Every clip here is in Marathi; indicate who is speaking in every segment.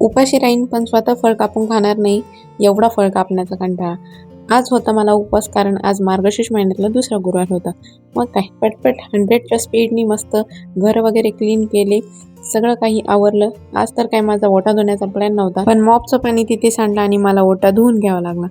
Speaker 1: उपाशी राहीन पण स्वतः फळ कापून खाणार नाही एवढा फळ कापण्याचा कंटाळा. आज होता मला उपवास कारण आज मार्गशीर्ष महिन्यातला दुसरा गुरुवार होता. मग काय पटपट हंड्रेडच्या स्पीडनी मस्त घर वगैरे क्लीन केले सगळं काही आवरलं. आज तर काय माझा ओटा धुण्याचा प्लॅन नव्हता पण मॉपचं पाणी तिथे सांडलं आणि मला ओटा धुवून घ्यावा लागला.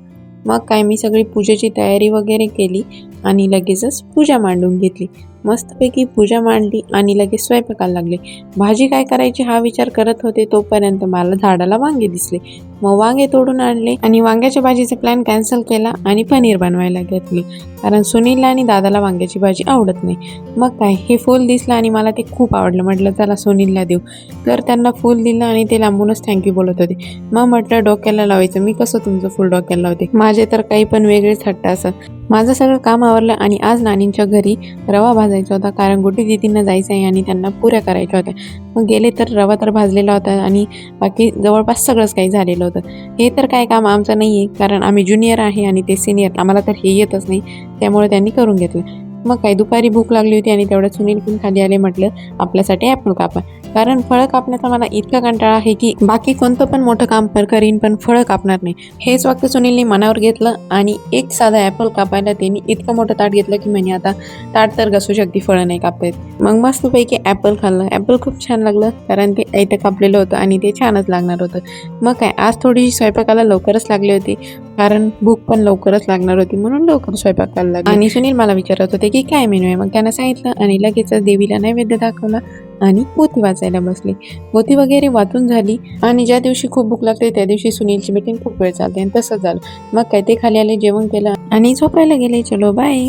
Speaker 1: मग काय मी सगळी पूजेची तयारी वगैरे केली आणि लगेचच पूजा मांडून घेतली. मस्तपैकी पूजा मांडली आणि लगेच स्वयंपाकाला लागले. भाजी काय करायची हा विचार करत होते तोपर्यंत मला झाडाला वांगे दिसले. मग वांगे तोडून आणले आणि वांग्याच्या भाजीचा प्लॅन कॅन्सल केला आणि पनीर बनवायला घेतली. कारण सुनीलला आणि दादाला वांग्याची भाजी आवडत नाही. मग काय हे फूल दिसलं आणि मला ते खूप आवडलं. म्हटलं चला सुनीलला देऊ. तर त्यांना फूल दिलं आणि ते लांबूनच थँक्यू बोलत होते. मग म्हटलं डोक्याला लावायचं. मी कसं तुमचं फुल डोक्याला लावते? माझे तर काही पण वेगळेच हट्ट असत माझं सगळं काम आवरलं आणि आज नानींच्या घरी रवा भाजायचा होता कारण गुड्डी दिदींना जायचं आहे आणि त्यांना पुऱ्या करायच्या होत्या. मग गेले तर रवा तर भाजलेला होता आणि बाकी जवळपास सगळंच काही झालेलं होतं. हे तर काय काम आमचं नाही आहे कारण आम्ही ज्युनियर आहे आणि ते सिनियर आम्हाला तर हे येतच नाही त्यामुळे त्यांनी करून घेतलं. मग काय दुपारी भूक लागली होती आणि तेवढ्यात सुनील पण खाली आले म्हटलं आपल्यासाठी ॲपल कापा. कारण फळं कापण्याचा मला इतका कंटाळा आहे की बाकी कोणतं पण मोठं काम पर करीन पण फळं कापणार नाही. हेच वाक्य सुनीलने मनावर घेतलं आणि एक साधा ॲपल कापायला त्यांनी इतकं मोठं ताट घेतलं की म्हणे आता ताट तर घसू शकते फळं नाही कापता. मग मस्तपैकी ॲपल खाल्लं. ॲपल खूप छान लागलं कारण ते ऐतं कापलेलं होतं आणि ते छानच लागणार होतं. मग काय आज थोडीशी स्वयंपाकाला लवकरच लागली होती कारण भूक पण लवकरच लागणार होती म्हणून लवकर स्वयंपाक करायला लागला. आणि सुनील मला विचारत होते की काय मेनू आहे? मग त्यांना सांगितलं आणि लगेच देवीला नैवेद्य दाखवला. आणि पोथी वाचायला बसले. पोथी वगैरे वाचून झाली आणि ज्या दिवशी खूप भूक लागते त्या दिवशी सुनीलची मीटिंग खूप वेळ चालते आणि तसं झालं. मग काय ते खाली आले जेवण केलं आणि झोपायला गेले. चलो बाय